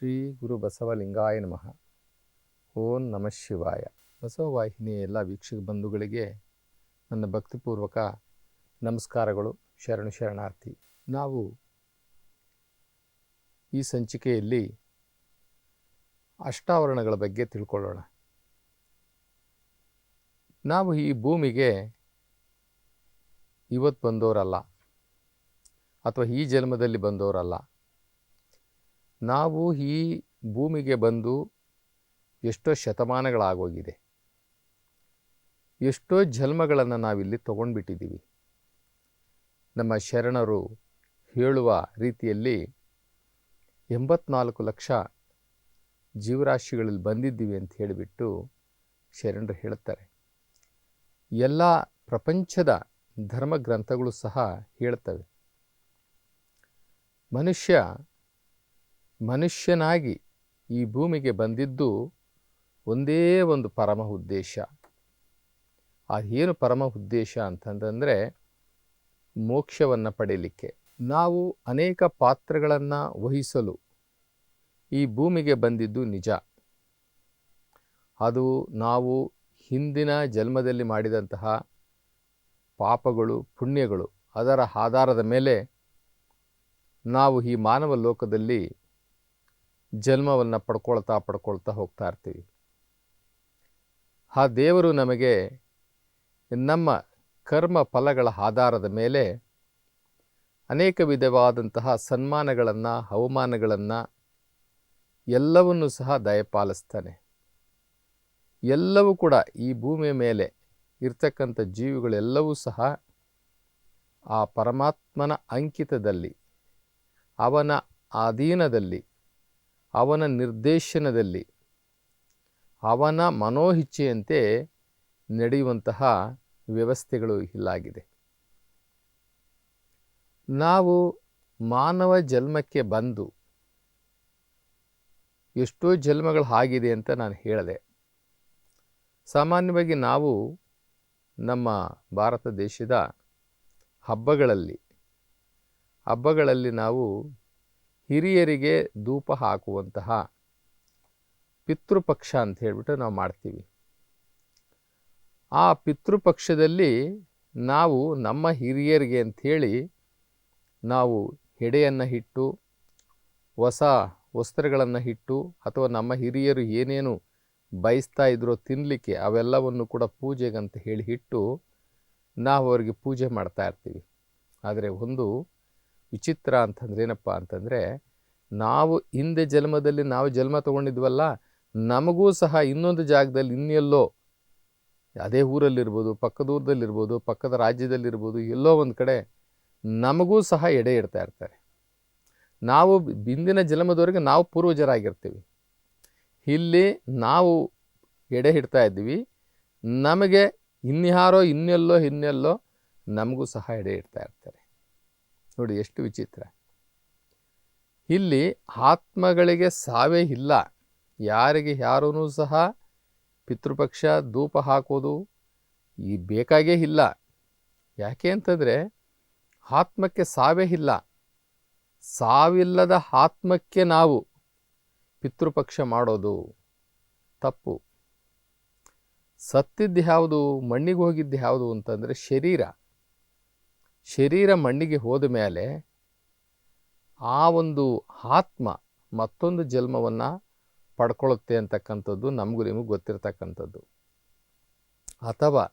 ಶ್ರೀ ಗುರು ಬಸವಲಿಂಗಾಯ ನಮಃ. ಓಂ ನಮಃ ಶಿವಾಯ. ಬಸವವಾಹಿನಿಯ ಎಲ್ಲ ವೀಕ್ಷಕ ಬಂಧುಗಳಿಗೆ ನನ್ನ ಭಕ್ತಿಪೂರ್ವಕ ನಮಸ್ಕಾರಗಳು, ಶರಣು ಶರಣಾರ್ಥಿ. ನಾವು ಈ ಸಂಚಿಕೆಯಲ್ಲಿ ಅಷ್ಟಾವರಣಗಳ ಬಗ್ಗೆ ತಿಳ್ಕೊಳ್ಳೋಣ. ನಾವು ಈ ಭೂಮಿಗೆ ಇವತ್ತು ಬಂದವರಲ್ಲ, ಅಥವಾ ಈ ಜನ್ಮದಲ್ಲಿ ಬಂದವರಲ್ಲ ನಾವು ಈ ಭೂಮಿಗೆ ಬಂದು ಎಷ್ಟೋ ಶತಮಾನಗಳಾಗೋಗಿದೆ. ಎಷ್ಟೋ ಜನ್ಮಗಳನ್ನು ನಾವಿಲ್ಲಿ ತಗೊಂಡ್ಬಿಟ್ಟಿದ್ದೀವಿ. ನಮ್ಮ ಶರಣರು ಹೇಳುವ ರೀತಿಯಲ್ಲಿ ಎಂಬತ್ನಾಲ್ಕು ಲಕ್ಷ ಜೀವರಾಶಿಗಳಲ್ಲಿ ಬಂದಿದ್ದೀವಿ ಅಂತ ಹೇಳಿಬಿಟ್ಟು ಶರಣರು ಹೇಳ್ತಾರೆ ಎಲ್ಲ ಪ್ರಪಂಚದ ಧರ್ಮ ಗ್ರಂಥಗಳು ಸಹ ಹೇಳ್ತವೆ ಮನುಷ್ಯ ಮನುಷ್ಯನಾಗಿ ಈ ಭೂಮಿಗೆ ಬಂದಿದ್ದು ಒಂದೇ ಒಂದು ಪರಮ ಉದ್ದೇಶ. ಆ ಏನು ಪರಮ ಉದ್ದೇಶ ಅಂತಂದರೆ ಮೋಕ್ಷವನ್ನು ಪಡೆಯಲಿಕ್ಕೆ ನಾವು ಅನೇಕ ಪಾತ್ರಗಳನ್ನು ವಹಿಸಲು ಈ ಭೂಮಿಗೆ ಬಂದಿದ್ದು ನಿಜ. ಅದು ನಾವು ಹಿಂದಿನ ಜನ್ಮದಲ್ಲಿ ಮಾಡಿದಂತಹ ಪಾಪಗಳು, ಪುಣ್ಯಗಳು ಅದರ ಆಧಾರದ ಮೇಲೆ ನಾವು ಈ ಮಾನವ ಲೋಕದಲ್ಲಿ ಜನ್ಮವನ್ನು ಪಡ್ಕೊಳ್ತಾ ಪಡ್ಕೊಳ್ತಾ ಹೋಗ್ತಾ ಇರ್ತೀವಿ. ಆ ದೇವರು ನಮಗೆ ನಮ್ಮ ಕರ್ಮ ಫಲಗಳ ಆಧಾರದ ಮೇಲೆ ಅನೇಕ ವಿಧವಾದಂತಹ ಸನ್ಮಾನಗಳನ್ನು, ಅವಮಾನಗಳನ್ನು ಎಲ್ಲವನ್ನೂ ಸಹ ದಯಪಾಲಿಸ್ತಾನೆ. ಎಲ್ಲವೂ ಕೂಡ ಈ ಭೂಮಿಯ ಮೇಲೆ ಇರ್ತಕ್ಕಂಥ ಜೀವಿಗಳೆಲ್ಲವೂ ಸಹ ಆ ಪರಮಾತ್ಮನ ಅಂಕಿತದಲ್ಲಿ, ಅವನ ಅಧೀನದಲ್ಲಿ ಅವನ ನಿರ್ದೇಶನದಲ್ಲಿ, ಅವನ ಮನೋಹಿಚ್ಛೆಯಂತೆ ನಡೆಯುವಂತಹ ವ್ಯವಸ್ಥೆಗಳು ಇಲ್ಲಾಗಿದೆ. ನಾವು ಮಾನವ ಜನ್ಮಕ್ಕೆ ಬಂದು ಎಷ್ಟೋ ಜನ್ಮಗಳು ಆಗಿದೆ ಅಂತ ನಾನು ಹೇಳಿದೆ, ಸಾಮಾನ್ಯವಾಗಿ ನಾವು ನಮ್ಮ ಭಾರತ ದೇಶದ ಹಬ್ಬಗಳಲ್ಲಿ ಹಬ್ಬಗಳಲ್ಲಿ ನಾವು ಹಿರಿಯರಿಗೆ ಧೂಪ ಹಾಕುವಂತಹ ಪಿತೃಪಕ್ಷ ಅಂತ ಹೇಳಿಬಿಟ್ಟು ನಾವು ಮಾಡ್ತೀವಿ. ಆ ಪಿತೃಪಕ್ಷದಲ್ಲಿ ನಾವು ನಮ್ಮ ಹಿರಿಯರಿಗೆ ಅಂಥೇಳಿ ನಾವು ಹೆಡೆಯನ್ನು ಇಟ್ಟು ಹೊಸ ವಸ್ತ್ರಗಳನ್ನು ಇಟ್ಟು ಅಥವಾ ನಮ್ಮ ಹಿರಿಯರು ಏನೇನು ಬಯಸ್ತಾ ಇದ್ರೋ ತಿನ್ನಲಿಕ್ಕೆ ಅವೆಲ್ಲವನ್ನು ಕೂಡ ಪೂಜೆಗಂತ ಹೇಳಿ ಇಟ್ಟು ನಾವು ಅವರಿಗೆ ಪೂಜೆ ಮಾಡ್ತಾ ಇರ್ತೀವಿ. ಆದರೆ ಒಂದು ವಿಚಿತ್ರ ಅಂತಂದ್ರೆ ಏನಪ್ಪ ಅಂತಂದರೆ, ನಾವು ಹಿಂದೆ ಜನ್ಮದಲ್ಲಿ ನಾವು ಜನ್ಮ ತೊಗೊಂಡಿದ್ವಲ್ಲ, ನಮಗೂ ಸಹ ಇನ್ನೊಂದು ಜಾಗದಲ್ಲಿ ಇನ್ನೆಲ್ಲೋ ಅದೇ ಊರಲ್ಲಿರ್ಬೋದು, ಪಕ್ಕದ ಊರದಲ್ಲಿರ್ಬೋದು ಪಕ್ಕದ ರಾಜ್ಯದಲ್ಲಿರ್ಬೋದು, ಎಲ್ಲೋ ಒಂದು ಕಡೆ ನಮಗೂ ಸಹ ಎಡೆ ಇಡ್ತಾ ಇರ್ತಾರೆ. ನಾವು ಹಿಂದಿನ ಜನ್ಮದವರೆಗೆ ನಾವು ಪೂರ್ವಜರಾಗಿರ್ತೀವಿ. ಇಲ್ಲಿ ನಾವು ಎಡೆ ಹಿಡ್ತಾ ಇದ್ವಿ ನಮಗೆ ಇನ್ಯಾರೋ ಇನ್ನೆಲ್ಲೋ ಇನ್ನೆಲ್ಲೋ ನಮಗೂ ಸಹ ಎಡೆ ಇಡ್ತಾ ಇರ್ತಾರೆ. ನೋಡಿ ಎಷ್ಟು ವಿಚಿತ್ರ. ಇಲ್ಲಿ ಆತ್ಮಗಳಿಗೆ ಸಾವೇ ಇಲ್ಲ. ಯಾರಿಗೆ ಯಾರೂ ಸಹ ಪಿತೃಪಕ್ಷ ಧೂಪ ಹಾಕೋದು ಈ ಬೇಕಾಗೇ ಇಲ್ಲ. ಯಾಕೆ ಅಂತಂದರೆ ಆತ್ಮಕ್ಕೆ ಸಾವೇ ಇಲ್ಲ. ಸಾವಿಲ್ಲದ ಆತ್ಮಕ್ಕೆ ನಾವು ಪಿತೃಪಕ್ಷ ಮಾಡೋದು ತಪ್ಪು. ಸತ್ತಿದ್ದು ಯಾವುದು, ಮಣ್ಣಿಗೆ ಹೋಗಿದ್ದು ಯಾವುದು ಅಂತಂದರೆ ಶರೀರ. ಶರೀರ ಮಣ್ಣಿಗೆ ಹೋದ ಮೇಲೆ ಆ ಒಂದು ಆತ್ಮ ಮತ್ತೊಂದು ಜನ್ಮವನ್ನು ಪಡ್ಕೊಳ್ಳುತ್ತೆ ಅಂತಕ್ಕಂಥದ್ದು ನಮಗೂ ನಿಮಗೂ ಗೊತ್ತಿರತಕ್ಕಂಥದ್ದು. ಅಥವಾ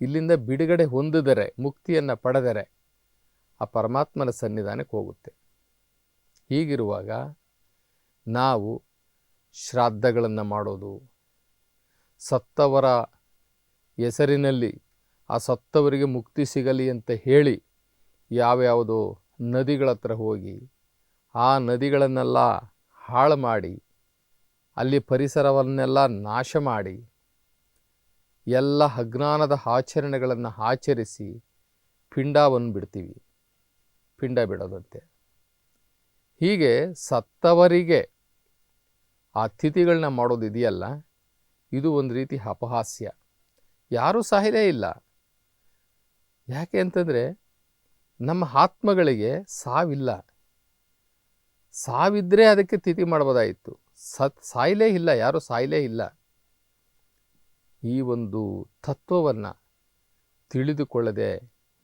ಇಲ್ಲಿಂದ ಬಿಡುಗಡೆ ಹೊಂದಿದರೆ, ಮುಕ್ತಿಯನ್ನು ಪಡೆದರೆ ಆ ಪರಮಾತ್ಮನ ಸನ್ನಿಧಾನಕ್ಕೆ ಹೋಗುತ್ತೆ. ಹೀಗಿರುವಾಗ ನಾವು ಶ್ರಾದ್ದಗಳನ್ನು ಮಾಡೋದು, ಸತ್ತವರ ಹೆಸರಿನಲ್ಲಿ ಆ ಸತ್ತವರಿಗೆ ಮುಕ್ತಿ ಸಿಗಲಿ ಅಂತ ಹೇಳಿ ಯಾವ್ಯಾವುದೋ ನದಿಗಳ ಹತ್ರ ಹೋಗಿ ಆ ನದಿಗಳನ್ನೆಲ್ಲ ಹಾಳು ಮಾಡಿ ಅಲ್ಲಿ ಪರಿಸರವನ್ನೆಲ್ಲ ನಾಶ ಮಾಡಿ ಎಲ್ಲ ಅಜ್ಞಾನದ ಆಚರಣೆಗಳನ್ನು ಆಚರಿಸಿ ಪಿಂಡವನ್ನು ಬಿಡ್ತೀವಿ ಪಿಂಡ ಬಿಡೋದಂತೆ. ಹೀಗೆ ಸತ್ತವರಿಗೆ ಆ ತಿಥಿಗಳನ್ನ ಮಾಡೋದಿದೆಯಲ್ಲ, ಇದು ಒಂದು ರೀತಿ ಅಪಹಾಸ್ಯ. ಯಾರೂ ಸಾಹಿಲೇ ಇಲ್ಲ. ಯಾಕೆ ಅಂತಂದರೆ ನಮ್ಮ ಆತ್ಮಗಳಿಗೆ ಸಾವಿಲ್ಲ. ಸಾವಿದ್ರೆ ಅದಕ್ಕೆ ತಿಥಿ ಮಾಡ್ಬೋದಾಯಿತು. ಸತ್ ಸಾಯಲೇ ಇಲ್ಲ, ಯಾರೂ ಸಾಯಲೇ ಇಲ್ಲ. ಈ ಒಂದು ತತ್ವವನ್ನು ತಿಳಿದುಕೊಳ್ಳದೆ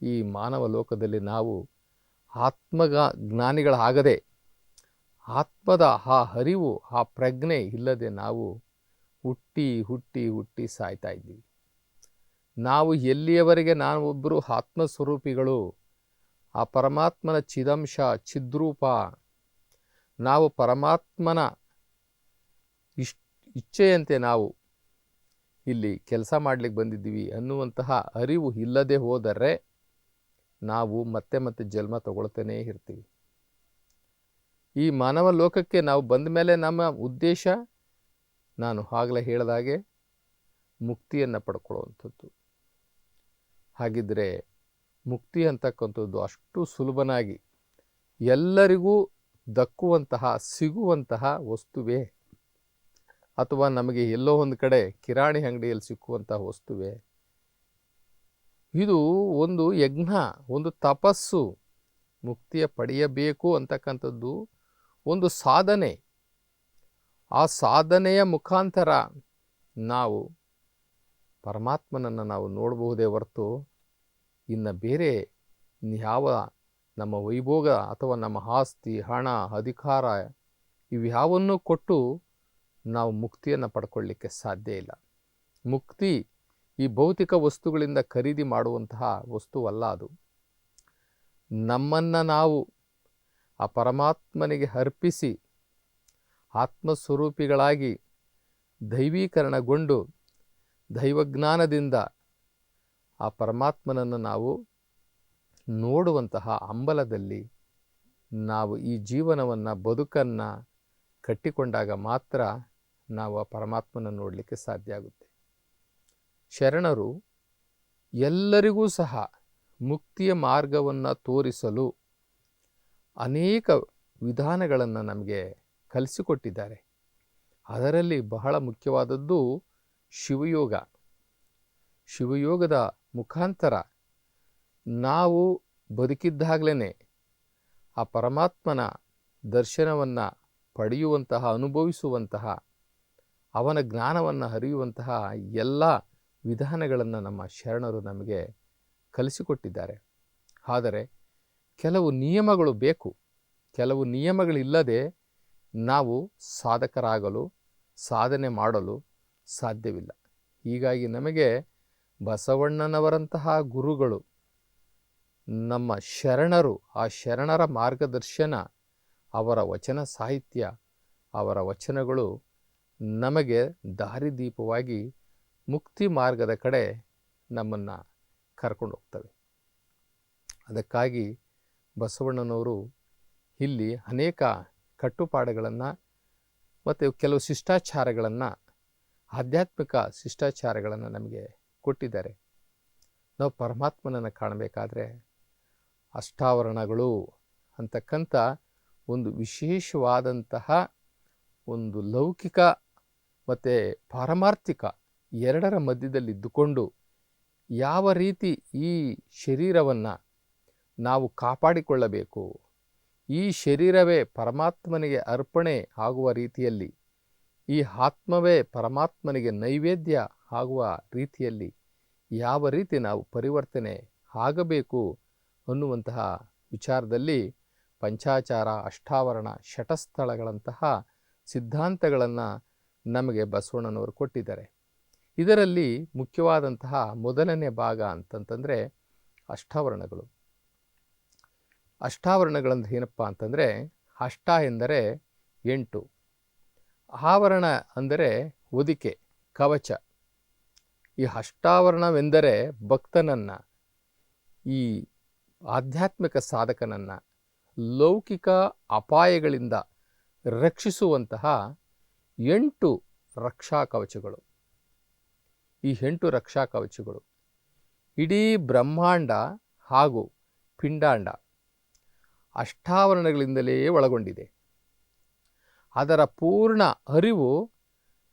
ಈ ಮಾನವ ಲೋಕದಲ್ಲಿ ನಾವು ಆತ್ಮಗ ಜ್ಞಾನಿಗಳಾಗದೆ, ಆತ್ಮದ ಆ ಅರಿವು ಆ ಪ್ರಜ್ಞೆ ಇಲ್ಲದೆ ನಾವು ಹುಟ್ಟಿ ಹುಟ್ಟಿ ಹುಟ್ಟಿ ಸಾಯ್ತಾ ಇದ್ದೀವಿ. ನಾವು ಎಲ್ಲಿಯವರೆಗೆ ನಾವು ಒಬ್ಬರು ಆತ್ಮಸ್ವರೂಪಿಗಳು? ಆ ಪರಮಾತ್ಮನ ಚಿದಂಶ, ಚಿದ್ರೂಪ. ನಾವು ಪರಮಾತ್ಮನ ಇಶ್ ಇಚ್ಛೆಯಂತೆ ನಾವು ಇಲ್ಲಿ ಕೆಲಸ ಮಾಡಲಿಕ್ಕೆ ಬಂದಿದ್ದೀವಿ ಅನ್ನುವಂತಹ ಅರಿವು ಇಲ್ಲದೆ ಹೋದರೆ ನಾವು ಮತ್ತೆ ಮತ್ತೆ ಜನ್ಮ ತಗೊಳ್ತಾನೇ ಇರ್ತೀವಿ. ಈ ಮಾನವ ಲೋಕಕ್ಕೆ ನಾವು ಬಂದ ಮೇಲೆ ನಮ್ಮ ಉದ್ದೇಶ ನಾನು ಆಗಲೇ ಹೇಳಿದಾಗೆ ಮುಕ್ತಿಯನ್ನು ಪಡ್ಕೊಳ್ಳುವಂಥದ್ದು. ಹಾಗಿದ್ದರೆ ಮುಕ್ತಿ ಅಂತಕ್ಕಂಥದ್ದು ಅಷ್ಟು ಸುಲಭನಾಗಿ ಎಲ್ಲರಿಗೂ ದಕ್ಕುವಂತಹ, ಸಿಗುವಂತಹ ವಸ್ತುವೇ. ಅಥವಾ ನಮಗೆ ಎಲ್ಲೋ ಒಂದು ಕಡೆ ಕಿರಾಣಿ ಅಂಗಡಿಯಲ್ಲಿ ಸಿಕ್ಕುವಂತಹ ವಸ್ತುವೇ. ಇದು ಒಂದು ಯಜ್ಞ, ಒಂದು ತಪಸ್ಸು. ಮುಕ್ತಿಯ ಪಡೆಯಬೇಕು ಅಂತಕ್ಕಂಥದ್ದು ಒಂದು ಸಾಧನೆ. ಆ ಸಾಧನೆಯ ಮುಖಾಂತರ ನಾವು ಪರಮಾತ್ಮನನ್ನು ನಾವು ನೋಡಬಹುದೇ ಹೊರತು ಇನ್ನು ಬೇರೆ ಯಾವ ನಮ್ಮ ವೈಭೋಗ ಅಥವಾ ನಮ್ಮ ಆಸ್ತಿ, ಹಣ, ಅಧಿಕಾರ ಇವ್ಯಾವನ್ನು ಕೊಟ್ಟು ನಾವು ಮುಕ್ತಿಯನ್ನು ಪಡ್ಕೊಳ್ಳಿಕ್ಕೆ ಸಾಧ್ಯ ಇಲ್ಲ. ಮುಕ್ತಿ ಈ ಭೌತಿಕ ವಸ್ತುಗಳಿಂದ ಖರೀದಿ ಮಾಡುವಂತಹ ವಸ್ತುವಲ್ಲ ಅದು. ನಮ್ಮನ್ನು ನಾವು ಆ ಪರಮಾತ್ಮನಿಗೆ ಅರ್ಪಿಸಿ ಆತ್ಮಸ್ವರೂಪಿಗಳಾಗಿ ದೈವೀಕರಣಗೊಂಡು ದೈವಜ್ಞಾನದಿಂದ ಆ ಪರಮಾತ್ಮನನ್ನು ನಾವು ನೋಡುವಂತಹ ಅಂಬಲದಲ್ಲಿ ನಾವು ಈ ಜೀವನವನ್ನು, ಬದುಕನ್ನು ಕಟ್ಟಿಕೊಂಡಾಗ ಮಾತ್ರ ನಾವು ಆ ಪರಮಾತ್ಮನ ನೋಡಲಿಕ್ಕೆ ಸಾಧ್ಯ ಆಗುತ್ತೆ. ಶರಣರು ಎಲ್ಲರಿಗೂ ಸಹ ಮುಕ್ತಿಯ ಮಾರ್ಗವನ್ನು ತೋರಿಸಲು ಅನೇಕ ವಿಧಾನಗಳನ್ನು ನಮಗೆ ಕಲಿಸಿಕೊಟ್ಟಿದ್ದಾರೆ. ಅದರಲ್ಲಿ ಬಹಳ ಮುಖ್ಯವಾದದ್ದು ಶಿವಯೋಗ. ಶಿವಯೋಗದ ಮುಖಾಂತರ ನಾವು ಬದುಕಿದ್ದಾಗಲೇ ಆ ಪರಮಾತ್ಮನ ದರ್ಶನವನ್ನು ಪಡೆಯುವಂತಹ, ಅನುಭವಿಸುವಂತಹ, ಅವನ ಜ್ಞಾನವನ್ನು ಅರಿಯುವಂತಹ ಎಲ್ಲ ವಿಧಾನಗಳನ್ನು ನಮ್ಮ ಶರಣರು ನಮಗೆ ಕಲಿಸಿಕೊಟ್ಟಿದ್ದಾರೆ. ಆದರೆ ಕೆಲವು ನಿಯಮಗಳು ಬೇಕು. ಕೆಲವು ನಿಯಮಗಳಿಲ್ಲದೆ ನಾವು ಸಾಧಕರಾಗಲು, ಸಾಧನೆ ಮಾಡಲು ಸಾಧ್ಯವಿಲ್ಲ. ಹೀಗಾಗಿ ನಮಗೆ ಬಸವಣ್ಣನವರಂತಹ ಗುರುಗಳು ನಮ್ಮ ಶರಣರು, ಆ ಶರಣರ ಮಾರ್ಗದರ್ಶನ, ಅವರ ವಚನ ಸಾಹಿತ್ಯ, ಅವರ ವಚನಗಳು ನಮಗೆ ದಾರಿದೀಪವಾಗಿ ಮುಕ್ತಿ ಮಾರ್ಗದ ಕಡೆ ನಮ್ಮನ್ನು ಕರ್ಕೊಂಡು ಹೋಗ್ತವೆ. ಅದಕ್ಕಾಗಿ ಬಸವಣ್ಣನವರು ಇಲ್ಲಿ ಅನೇಕ ಕಟ್ಟುಪಾಡುಗಳನ್ನು ಮತ್ತು ಕೆಲವು ಶಿಷ್ಟಾಚಾರಗಳನ್ನು, ಆಧ್ಯಾತ್ಮಿಕ ಶಿಷ್ಟಾಚಾರಗಳನ್ನು ನಮಗೆ ಕೊಟ್ಟಿದ್ದಾರೆ. ನಾವು ಪರಮಾತ್ಮನನ್ನು ಕಾಣಬೇಕಾದ್ರೆ ಅಷ್ಟಾವರಣಗಳು ಅಂತಕ್ಕಂಥ ಒಂದು ವಿಶೇಷವಾದಂತಹ ಒಂದು ಲೌಕಿಕ ಮತ್ತು ಪಾರಮಾರ್ಥಿಕ ಎರಡರ ಮಧ್ಯದಲ್ಲಿದ್ದುಕೊಂಡು ಯಾವ ರೀತಿ ಈ ಶರೀರವನ್ನು ನಾವು ಕಾಪಾಡಿಕೊಳ್ಳಬೇಕು, ಈ ಶರೀರವೇ ಪರಮಾತ್ಮನಿಗೆ ಅರ್ಪಣೆ ಆಗುವ ರೀತಿಯಲ್ಲಿ, ಈ ಆತ್ಮವೇ ಪರಮಾತ್ಮನಿಗೆ ನೈವೇದ್ಯ ಆಗುವ ರೀತಿಯಲ್ಲಿ ಯಾವ ರೀತಿ ನಾವು ಪರಿವರ್ತನೆ ಆಗಬೇಕು ಅನ್ನುವಂತಹ ವಿಚಾರದಲ್ಲಿ ಪಂಚಾಚಾರ, ಅಷ್ಟಾವರಣ ಶಟಸ್ಥಳಗಳಂತಹ ಸಿದ್ಧಾಂತಗಳನ್ನು ನಮಗೆ ಬಸವಣ್ಣನವರು ಕೊಟ್ಟಿದ್ದಾರೆ. ಇದರಲ್ಲಿ ಮುಖ್ಯವಾದಂತಹ ಮೊದಲನೇ ಭಾಗ ಅಂತಂತಂದರೆ ಅಷ್ಟಾವರಣಗಳು. ಅಷ್ಟಾವರಣಗಳಂದ್ರೆ ಏನಪ್ಪ ಅಂತಂದರೆ ಅಷ್ಟ ಎಂದರೆ ಎಂಟು. ಆವರಣ ಅಂದರೆ ಹೊದಿಕೆ, ಕವಚ. ಈ ಅಷ್ಟಾವರಣವೆಂದರೆ ಭಕ್ತನನ್ನು, ಈ ಆಧ್ಯಾತ್ಮಿಕ ಸಾಧಕನನ್ನು, ಲೌಕಿಕ ಅಪಾಯಗಳಿಂದ ರಕ್ಷಿಸುವಂತಹ ಎಂಟು ರಕ್ಷಾ ಕವಚಗಳು. ಈ ಎಂಟು ರಕ್ಷಾ ಕವಚಗಳು. ಇಡೀ ಬ್ರಹ್ಮಾಂಡ ಹಾಗೂ ಪಿಂಡಾಂಡ ಅಷ್ಟಾವರಣಗಳಿಂದಲೇ ಒಳಗೊಂಡಿದೆ. ಅದರ ಪೂರ್ಣ ಅರಿವು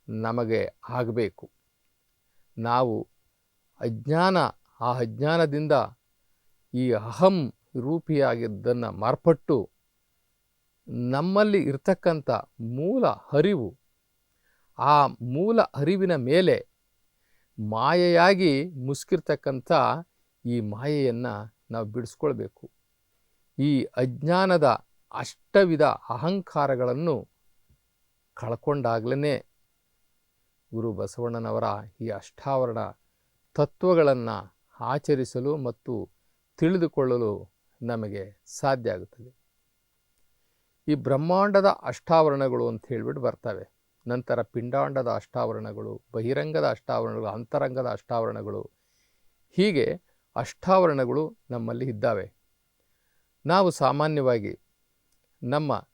ನಮಗೆ ಆಗಬೇಕು. ನಾವು ಅಜ್ಞಾನ, ಆ ಅಜ್ಞಾನದಿಂದ ಈ ಅಹಂ ರೂಪಿಯಾಗಿದ್ದನ್ನು ಮಾರ್ಪಟ್ಟು ನಮ್ಮಲ್ಲಿ ಇರ್ತಕ್ಕಂಥ ಮೂಲ ಹರಿವು, ಆ ಮೂಲ ಅರಿವಿನ ಮೇಲೆ ಮಾಯೆಯಾಗಿ ಮುಸುಕಿರ್ತಕ್ಕಂಥ ಈ ಮಾಯೆಯನ್ನು ನಾವು ಬಿಡಿಸ್ಕೊಳ್ಬೇಕು. ಈ ಅಜ್ಞಾನದ ಅಷ್ಟವಿಧ ಅಹಂಕಾರಗಳನ್ನು ಕಳ್ಕೊಂಡಾಗಲೇ ಗುರು ಬಸವಣ್ಣನವರ ಈ ಅಷ್ಟಾವರಣ ತತ್ವಗಳನ್ನು ಆಚರಿಸಲು ಮತ್ತು ತಿಳಿದುಕೊಳ್ಳಲು ನಮಗೆ ಸಾಧ್ಯ ಆಗುತ್ತದೆ. ಈ ಬ್ರಹ್ಮಾಂಡದ ಅಷ್ಟಾವರಣಗಳು ಅಂತ ಹೇಳಿಬಿಟ್ಟು ಬರ್ತವೆ. ನಂತರ ಪಿಂಡಾಂಡದ ಅಷ್ಟಾವರಣಗಳು, ಬಹಿರಂಗದ ಅಷ್ಟಾವರಣಗಳು, ಅಂತರಂಗದ ಅಷ್ಟಾವರಣಗಳು, ಹೀಗೆ ಅಷ್ಟಾವರಣಗಳು ನಮ್ಮಲ್ಲಿ ಇದ್ದಾವೆ. ನಾವು ಸಾಮಾನ್ಯವಾಗಿ ನಮ್ಮ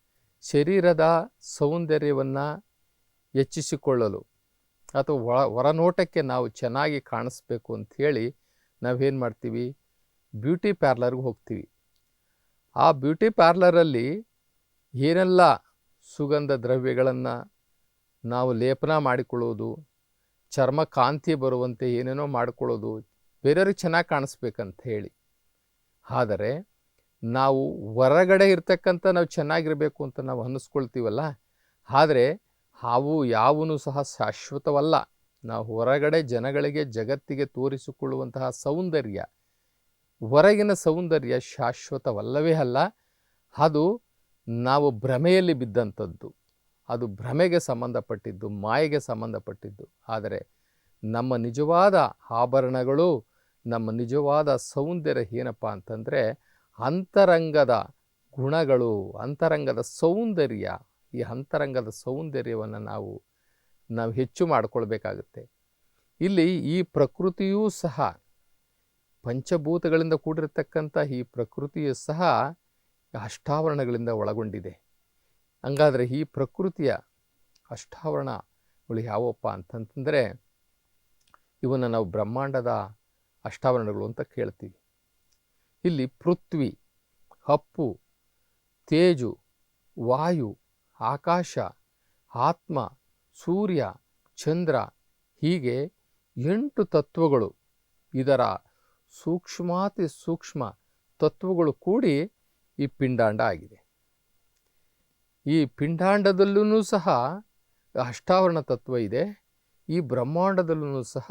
ಶರೀರದ ಸೌಂದರ್ಯವನ್ನು ಹೆಚ್ಚಿಸಿಕೊಳ್ಳಲು ಅಥವಾ ಒಳ, ಹೊರನೋಟಕ್ಕೆ ನಾವು ಚೆನ್ನಾಗಿ ಕಾಣಿಸ್ಬೇಕು ಅಂಥೇಳಿ ನಾವೇನು ಮಾಡ್ತೀವಿ? ಬ್ಯೂಟಿ ಪಾರ್ಲರ್ಗೆ ಹೋಗ್ತೀವಿ. ಆ ಬ್ಯೂಟಿ ಪಾರ್ಲರಲ್ಲಿ ಏನೆಲ್ಲ ಸುಗಂಧ ದ್ರವ್ಯಗಳನ್ನು ನಾವು ಲೇಪನ ಮಾಡಿಕೊಳ್ಳೋದು ಚರ್ಮ ಕಾಂತಿ ಬರುವಂತೆ ಏನೇನೋ ಮಾಡಿಕೊಳ್ಳೋದು ಬೇರೆಯವ್ರಿಗೆ ಚೆನ್ನಾಗಿ ಕಾಣಿಸ್ಬೇಕಂತ ಹೇಳಿ ಆದರೆ ನಾವು ಹೊರಗಡೆ ಇರ್ತಕ್ಕಂಥ ನಾವು ಚೆನ್ನಾಗಿರಬೇಕು ಅಂತ ನಾವು ಅನ್ನಿಸ್ಕೊಳ್ತೀವಲ್ಲ? ಆದರೆ ಅವು ಯಾವನು ಸಹ ಶಾಶ್ವತವಲ್ಲ. ನಾವು ಹೊರಗಡೆ ಜನಗಳಿಗೆ ಜಗತ್ತಿಗೆ ತೋರಿಸಿಕೊಳ್ಳುವಂತಹ ಸೌಂದರ್ಯ, ಹೊರಗಿನ ಸೌಂದರ್ಯ ಶಾಶ್ವತವಲ್ಲವೇ ಅಲ್ಲ. ಅದು ನಾವು ಭ್ರಮೆಯಲ್ಲಿ ಬಿದ್ದಂಥದ್ದು. ಅದು ಭ್ರಮೆಗೆ ಸಂಬಂಧಪಟ್ಟಿದ್ದು, ಮಾಯೆಗೆ ಸಂಬಂಧಪಟ್ಟಿದ್ದು. ಆದರೆ ನಮ್ಮ ನಿಜವಾದ ಆಭರಣಗಳು, ನಮ್ಮ ನಿಜವಾದ ಸೌಂದರ್ಯ ಏನಪ್ಪ ಅಂತಂದರೆ, ಅಂತರಂಗದ ಗುಣಗಳು, ಅಂತರಂಗದ ಸೌಂದರ್ಯ ಈ ಅಂತರಂಗದ ಸೌಂದರ್ಯವನ್ನು ನಾವು ನಾವು ಹೆಚ್ಚು ಮಾಡಿಕೊಳ್ಬೇಕಾಗುತ್ತೆ. ಇಲ್ಲಿ ಈ ಪ್ರಕೃತಿಯೂ ಸಹ, ಪಂಚಭೂತಗಳಿಂದ ಕೂಡಿರತಕ್ಕಂಥ ಈ ಪ್ರಕೃತಿಯು ಸಹ ಅಷ್ಟಾವರಣಗಳಿಂದ ಒಳಗೊಂಡಿದೆ. ಹಂಗಾದರೆ ಈ ಪ್ರಕೃತಿಯ ಅಷ್ಟಾವರಣಗಳು ಯಾವಪ್ಪ ಅಂತಂತಂದರೆ, ಇವನ್ನು ನಾವು ಬ್ರಹ್ಮಾಂಡದ ಅಷ್ಟಾವರಣಗಳು ಅಂತ ಕೇಳ್ತೀವಿ. ಇಲ್ಲಿ ಪೃಥ್ವಿ, ಹಪ್ಪು, ತೇಜು, ವಾಯು ಆಕಾಶ, ಆತ್ಮ, ಸೂರ್ಯ, ಚಂದ್ರ ಹೀಗೆ ಎಂಟು ತತ್ವಗಳು. ಇದರ ಸೂಕ್ಷ್ಮಾತಿ ಸೂಕ್ಷ್ಮ ತತ್ವಗಳು ಕೂಡಿ ಈ ಪಿಂಡಾಂಡ ಆಗಿದೆ. ಈ ಪಿಂಡಾಂಡದಲ್ಲೂ ಸಹ ಅಷ್ಟಾವರಣ ತತ್ವ ಇದೆ. ಈ ಬ್ರಹ್ಮಾಂಡದಲ್ಲೂ ಸಹ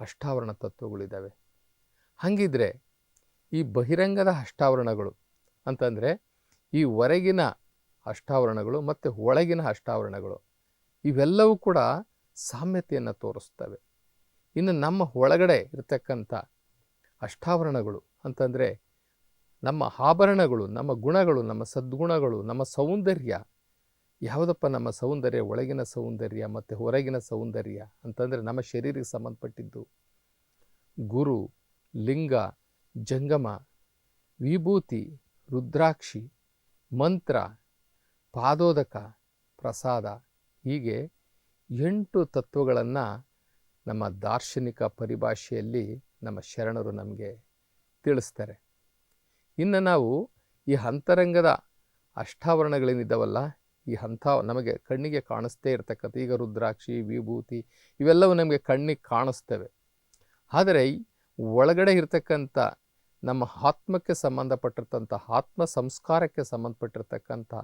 ಅಷ್ಟಾವರಣ ತತ್ವಗಳಿದ್ದಾವೆ. ಹಾಗಿದ್ರೆ ಈ ಬಹಿರಂಗದ ಅಷ್ಟಾವರಣಗಳು ಅಂತಂದರೆ ಈ ಹೊರಗಿನ ಅಷ್ಟಾವರಣಗಳು ಮತ್ತು ಒಳಗಿನ ಅಷ್ಟಾವರಣಗಳು ಇವೆಲ್ಲವೂ ಕೂಡ ಸಾಮ್ಯತೆಯನ್ನು ತೋರಿಸ್ತವೆ. ಇನ್ನು ನಮ್ಮ ಒಳಗಡೆ ಇರತಕ್ಕಂಥ ಅಷ್ಟಾವರಣಗಳು ಅಂತಂದರೆ ನಮ್ಮ ಆಭರಣಗಳು, ನಮ್ಮ ಗುಣಗಳು, ನಮ್ಮ ಸದ್ಗುಣಗಳು, ನಮ್ಮ ಸೌಂದರ್ಯ. ಯಾವುದಪ್ಪ ನಮ್ಮ ಸೌಂದರ್ಯ? ಒಳಗಿನ ಸೌಂದರ್ಯ ಮತ್ತು ಹೊರಗಿನ ಸೌಂದರ್ಯ ಅಂತಂದರೆ ನಮ್ಮ ಶರೀರಕ್ಕೆ ಸಂಬಂಧಪಟ್ಟಿದ್ದು ಗುರು, ಲಿಂಗ, ಜಂಗಮ, ವಿಭೂತಿ, ರುದ್ರಾಕ್ಷಿ, ಮಂತ್ರ ಪಾದೋದಕ ಪ್ರಸಾದ ಹೀಗೆ ಎಂಟು ತತ್ವಗಳನ್ನು ನಮ್ಮ ದಾರ್ಶನಿಕ ಪರಿಭಾಷೆಯಲ್ಲಿ ನಮ್ಮ ಶರಣರು ನಮಗೆ ತಿಳಿಸ್ತಾರೆ. ಇನ್ನು ನಾವು ಈ ಅಂತರಂಗದ ಅಷ್ಟಾವರಣಗಳೇನಿದ್ದಾವಲ್ಲ ಈ ಹಂತ ನಮಗೆ ಕಣ್ಣಿಗೆ ಕಾಣಿಸ್ತೇ ಇರತಕ್ಕಂಥ ಈಗ ರುದ್ರಾಕ್ಷಿ, ವಿಭೂತಿ ಇವೆಲ್ಲವೂ ನಮಗೆ ಕಣ್ಣಿಗೆ ಕಾಣಿಸ್ತವೆ. ಆದರೆ ಒಳಗಡೆ ಇರತಕ್ಕಂಥ ನಮ್ಮ ಆತ್ಮಕ್ಕೆ ಸಂಬಂಧಪಟ್ಟಿರ್ತಂಥ ಆತ್ಮ ಸಂಸ್ಕಾರಕ್ಕೆ ಸಂಬಂಧಪಟ್ಟಿರ್ತಕ್ಕಂಥ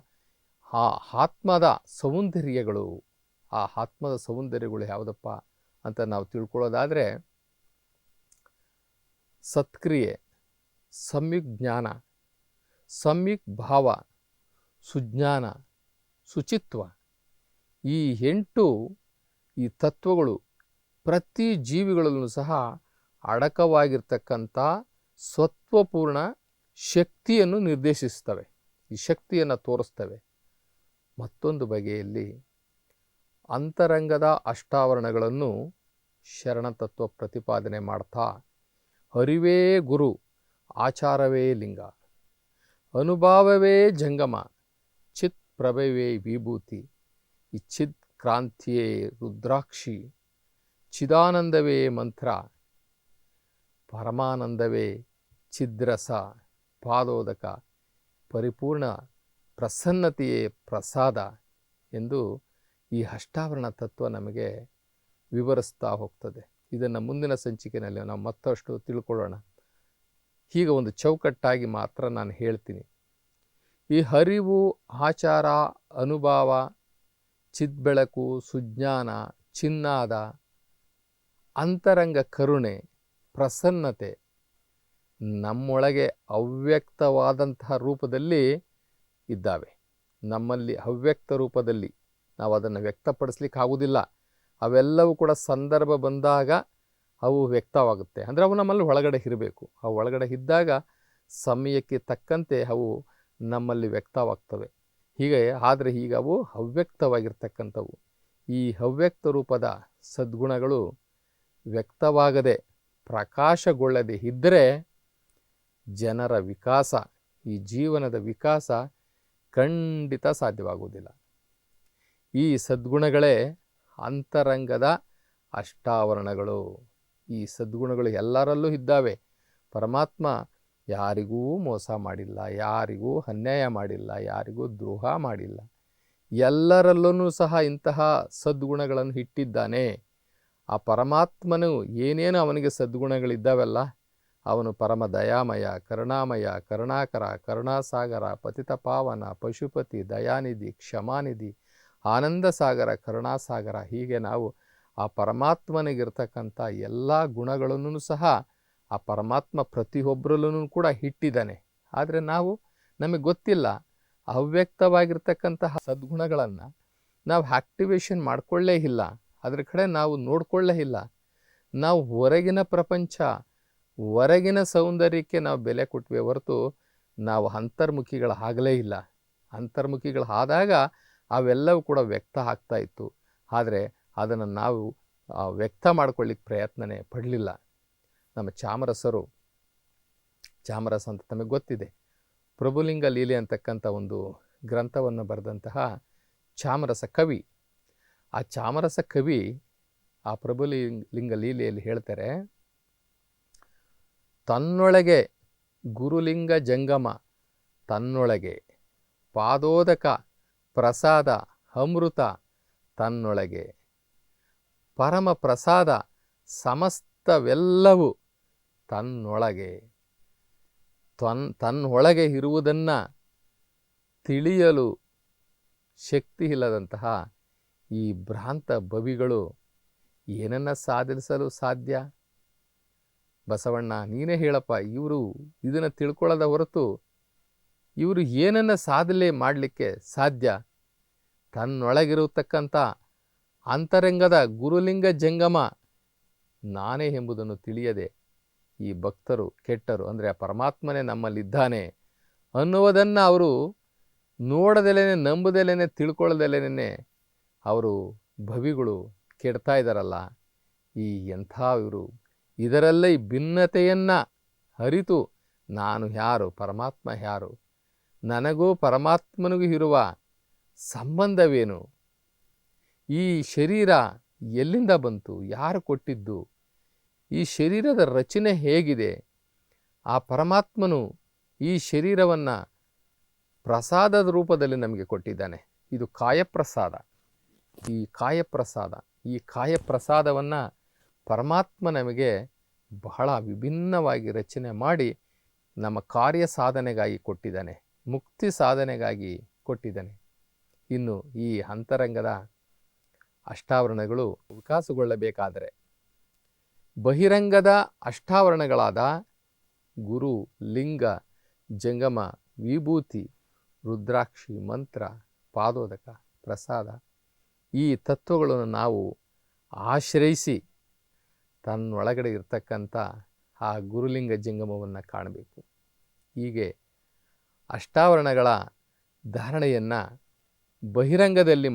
ಆ ಆತ್ಮದ ಸೌಂದರ್ಯಗಳು, ಆ ಆತ್ಮದ ಸೌಂದರ್ಯಗಳು ಯಾವುದಪ್ಪ ಅಂತ ನಾವು ತಿಳ್ಕೊಳ್ಳೋದಾದರೆ, ಸತ್ಕ್ರಿಯೆ, ಸಮ್ಯಕ್ ಜ್ಞಾನ, ಸಮ್ಯಕ್ ಭಾವ, ಸುಜ್ಞಾನ ಶುಚಿತ್ವ ಈ ಎಂಟು ಈ ತತ್ವಗಳು ಪ್ರತಿ ಜೀವಿಗಳಲ್ಲೂ ಸಹ ಅಡಕವಾಗಿರ್ತಕ್ಕಂಥ ಸತ್ವಪೂರ್ಣ ಶಕ್ತಿಯನ್ನು ನಿರ್ದೇಶಿಸ್ತವೆ. ಈ ಶಕ್ತಿಯನ್ನು ತೋರಿಸ್ತವೆ. ಮತ್ತೊಂದು ಬಗೆಯಲ್ಲಿ ಅಂತರಂಗದ ಅಷ್ಟಾವರಣಗಳನ್ನು ಶರಣತತ್ವ ಪ್ರತಿಪಾದನೆ ಮಾಡ್ತಾ ಅರಿವೇ ಗುರು, ಆಚಾರವೇ ಲಿಂಗ, ಅನುಭಾವವೇ ಜಂಗಮ, ಚಿತ್ ಪ್ರಭವೇ ವಿಭೂತಿ, ಇಚ್ಛಿತ್ ಕ್ರಾಂತಿಯೇ ರುದ್ರಾಕ್ಷಿ, ಚಿದಾನಂದವೇ ಮಂತ್ರ, ಪರಮಾನಂದವೇ ಚಿದ್ರಸ, ಪಾದೋದಕ, ಪರಿಪೂರ್ಣ ಪ್ರಸನ್ನತೆಯೇ ಪ್ರಸಾದ ಎಂದು ಈ ಅಷ್ಟಾವರಣ ತತ್ವ ನಮಗೆ ವಿವರಿಸ್ತಾ ಹೋಗ್ತದೆ. ಇದನ್ನು ಮುಂದಿನ ಸಂಚಿಕೆಯಲ್ಲಿ ನಾವು ಮತ್ತಷ್ಟು ತಿಳ್ಕೊಳ್ಳೋಣ. ಹೀಗೆ ಒಂದು ಚೌಕಟ್ಟಾಗಿ ಮಾತ್ರ ನಾನು ಹೇಳ್ತೀನಿ. ಈ ಹರಿವು, ಆಚಾರ, ಅನುಭವ, ಚಿದ್ಬೆಳಕು, ಸುಜ್ಞಾನ, ಚಿನ್ನಾದ, ಅಂತರಂಗ ಕರುಣೆ, ಪ್ರಸನ್ನತೆ ನಮ್ಮೊಳಗೆ ಅವ್ಯಕ್ತವಾದಂತಹ ರೂಪದಲ್ಲಿ ಇದ್ದಾವೆ. ನಮ್ಮಲ್ಲಿ ಅವ್ಯಕ್ತ ರೂಪದಲ್ಲಿ ನಾವು ಅದನ್ನು ವ್ಯಕ್ತಪಡಿಸ್ಲಿಕ್ಕೆ ಆಗುವುದಿಲ್ಲ. ಅವೆಲ್ಲವೂ ಕೂಡ ಸಂದರ್ಭ ಬಂದಾಗ ಅವು ವ್ಯಕ್ತವಾಗುತ್ತೆ. ಅಂದರೆ ಅವು ನಮ್ಮಲ್ಲಿ ಒಳಗಡೆ ಇರಬೇಕು. ಅವು ಒಳಗಡೆ ಇದ್ದಾಗ ಸಮಯಕ್ಕೆ ತಕ್ಕಂತೆ ಅವು ನಮ್ಮಲ್ಲಿ ವ್ಯಕ್ತವಾಗ್ತವೆ. ಹೀಗೆ ಆದರೆ ಈಗ ಅವು ಅವ್ಯಕ್ತವಾಗಿರ್ತಕ್ಕಂಥವು. ಈ ಅವ್ಯಕ್ತ ರೂಪದ ಸದ್ಗುಣಗಳು ವ್ಯಕ್ತವಾಗದೆ ಪ್ರಕಾಶಗೊಳ್ಳದೆ ಇದ್ದರೆ ಜನರ ವಿಕಾಸ, ಈ ಜೀವನದ ವಿಕಾಸ ಖಂಡಿತ ಸಾಧ್ಯವಾಗುವುದಿಲ್ಲ. ಈ ಸದ್ಗುಣಗಳೇ ಅಂತರಂಗದ ಅಷ್ಟಾವರಣಗಳು. ಈ ಸದ್ಗುಣಗಳು ಎಲ್ಲರಲ್ಲೂ ಇದ್ದಾವೆ. ಪರಮಾತ್ಮ ಯಾರಿಗೂ ಮೋಸ ಮಾಡಿಲ್ಲ, ಯಾರಿಗೂ ಅನ್ಯಾಯ ಮಾಡಿಲ್ಲ, ಯಾರಿಗೂ ದ್ರೋಹ ಮಾಡಿಲ್ಲ. ಎಲ್ಲರಲ್ಲೂ ಸಹ ಇಂತಹ ಸದ್ಗುಣಗಳನ್ನು ಇಟ್ಟಿದ್ದಾನೆ. ಆ ಪರಮಾತ್ಮನು ಏನೇನು ಅವನಿಗೆ ಸದ್ಗುಣಗಳಿದ್ದಾವಲ್ಲ ಅವನು ಪರಮ ದಯಾಮಯ ಕರುಣಾಮಯ, ಕರುಣಾಕರ, ಕರುಣಾಸಾಗರ, ಪತಿತ ಪಾವನ, ಪಶುಪತಿ, ದಯಾನಿಧಿ, ಕ್ಷಮಾನಿಧಿ ಆನಂದ ಸಾಗರ ಕರುಣಾಸಾಗರ. ಹೀಗೆ ನಾವು ಆ ಪರಮಾತ್ಮನಿಗಿರ್ತಕ್ಕಂಥ ಎಲ್ಲ ಗುಣಗಳನ್ನು ಸಹ ಆ ಪರಮಾತ್ಮ ಪ್ರತಿಯೊಬ್ಬರಲ್ಲೂ ಕೂಡ ಇಟ್ಟಿದ್ದಾನೆ. ಆದರೆ ನಾವು ನಮಗೆ ಗೊತ್ತಿಲ್ಲ. ಅವ್ಯಕ್ತವಾಗಿರ್ತಕ್ಕಂತಹ ಸದ್ಗುಣಗಳನ್ನು ನಾವು ಆ್ಯಕ್ಟಿವೇಶನ್ ಮಾಡಿಕೊಳ್ಳೇ ಇಲ್ಲ. ಅದ್ರ ಕಡೆ ನಾವು ನೋಡಿಕೊಳ್ಳೇ ಇಲ್ಲ. ನಾವು ಹೊರಗಿನ ಪ್ರಪಂಚ ಹೊರಗಿನ ಸೌಂದರ್ಯಕ್ಕೆ ನಾವು ಬೆಲೆ ಕೊಟ್ವಿ ಹೊರತು ನಾವು ಅಂತರ್ಮುಖಿಗಳಾಗಲೇ ಇಲ್ಲ. ಅಂತರ್ಮುಖಿಗಳು ಆದಾಗ ಅವೆಲ್ಲವೂ ಕೂಡ ವ್ಯಕ್ತ ಆಗ್ತಾ ಇತ್ತು. ಆದರೆ ಅದನ್ನು ನಾವು ವ್ಯಕ್ತ ಮಾಡ್ಕೊಳ್ಳಿಕ್ಕೆ ಪ್ರಯತ್ನನೇ ಪಡಲಿಲ್ಲ. ನಮ್ಮ ಚಾಮರಸರು, ಚಾಮರಸ ಅಂತ ತಮಗೆ ಗೊತ್ತಿದೆ. ಪ್ರಭುಲಿಂಗ ಲೀಲೆ ಅಂತಕ್ಕಂಥ ಒಂದು ಗ್ರಂಥವನ್ನು ಬರೆದಂತಹ ಚಾಮರಸ ಕವಿ. ಆ ಚಾಮರಸ ಕವಿ ಆ ಪ್ರಭುಲಿಂಗ, ಲಿಂಗ ಲೀಲೆಯಲ್ಲಿ ಹೇಳ್ತಾರೆ ತನ್ನೊಳಗೆ ಗುರುಲಿಂಗ ಜಂಗಮ, ತನ್ನೊಳಗೆ ಪಾದೋದಕ ಪ್ರಸಾದ ಅಮೃತ, ತನ್ನೊಳಗೆ ಪರಮ ಪ್ರಸಾದ ಸಮಸ್ತವೆಲ್ಲವೂ ತನ್ನೊಳಗೆ. ತನ್, ತನ್ನೊಳಗೆ ಇರುವುದನ್ನು ತಿಳಿಯಲು ಶಕ್ತಿ ಇಲ್ಲದಂತಹ ಈ ಭ್ರಾಂತ ಬವಿಗಳು ಏನನ್ನು ಸಾಧಿಸಲು ಸಾಧ್ಯ? ಬಸವಣ್ಣ, ನೀನೇ ಹೇಳಪ್ಪ, ಇವರು ಇದನ್ನು ತಿಳ್ಕೊಳ್ಳೋದ ಹೊರತು ಇವರು ಏನನ್ನು ಸಾಧನೆ ಮಾಡಲಿಕ್ಕೆ ಸಾಧ್ಯ? ತನ್ನೊಳಗಿರತಕ್ಕಂಥ ಅಂತರಂಗದ ಗುರುಲಿಂಗ ಜಂಗಮ ನಾನೇ ಎಂಬುದನ್ನು ತಿಳಿಯದೆ ಈ ಭಕ್ತರು ಕೆಟ್ಟರು. ಅಂದರೆ ಆ ಪರಮಾತ್ಮನೇ ನಮ್ಮಲ್ಲಿದ್ದಾನೆ ಅನ್ನುವುದನ್ನು ಅವರು ನೋಡದೆಲೇನೆ ನಂಬದೆಲೇನೆ ತಿಳ್ಕೊಳ್ಳದೆಲೇನೆ ಅವರು ಭವಿಗಳು ಕೆಡ್ತಾ ಇದ್ದಾರಲ್ಲ. ಈ ಎಂಥ ಇವರು ಇದರಲ್ಲೇ ಭಿನ್ನತೆಯನ್ನು ಅರಿತು ನಾನು ಯಾರು, ಪರಮಾತ್ಮ ಯಾರು? ನನಗೂ ಪರಮಾತ್ಮನಿಗೂ ಇರುವ ಸಂಬಂಧವೇನು? ಈ ಶರೀರ ಎಲ್ಲಿಂದ ಬಂತು? ಯಾರು ಕೊಟ್ಟಿದ್ದು? ಈ ಶರೀರದ ರಚನೆ ಹೇಗಿದೆ? ಆ ಪರಮಾತ್ಮನು ಈ ಶರೀರವನ್ನು ಪ್ರಸಾದದ ರೂಪದಲ್ಲಿ ನಮಗೆ ಕೊಟ್ಟಿದ್ದಾನೆ. ಇದು ಕಾಯಪ್ರಸಾದ. ಈ ಕಾಯಪ್ರಸಾದ, ಈ ಕಾಯಪ್ರಸಾದವನ್ನು ಪರಮಾತ್ಮ ನಮಗೆ ಬಹಳ ವಿಭಿನ್ನವಾಗಿ ರಚನೆ ಮಾಡಿ ನಮ್ಮ ಕಾರ್ಯ ಸಾಧನೆಗಾಗಿ ಕೊಟ್ಟಿದ್ದಾನೆ, ಮುಕ್ತಿ ಸಾಧನೆಗಾಗಿ ಕೊಟ್ಟಿದ್ದಾನೆ. ಇನ್ನು ಈ ಅಂತರಂಗದ ಅಷ್ಟಾವರಣಗಳು ವಿಕಾಸಗೊಳ್ಳಬೇಕಾದರೆ ಬಹಿರಂಗದ ಅಷ್ಟಾವರಣಗಳಾದ ಗುರು, ಲಿಂಗ, ಜಂಗಮ, ವಿಭೂತಿ, ರುದ್ರಾಕ್ಷಿ, ಮಂತ್ರ, ಪಾದೋದಕ, ಪ್ರಸಾದ ಈ ತತ್ವಗಳನ್ನು ನಾವು ಆಶ್ರಯಿಸಿ ತನ್ನೊಳಗಡೆ ಇರ್ತಕ್ಕಂಥ ಆ ಗುರುಲಿಂಗ ಜಂಗಮವನ್ನು ಕಾಣಬೇಕು. ಹೀಗೆ ಅಷ್ಟಾವರಣಗಳ ಧಾರಣೆಯನ್ನು ಬಹಿರಂಗದಲ್ಲಿ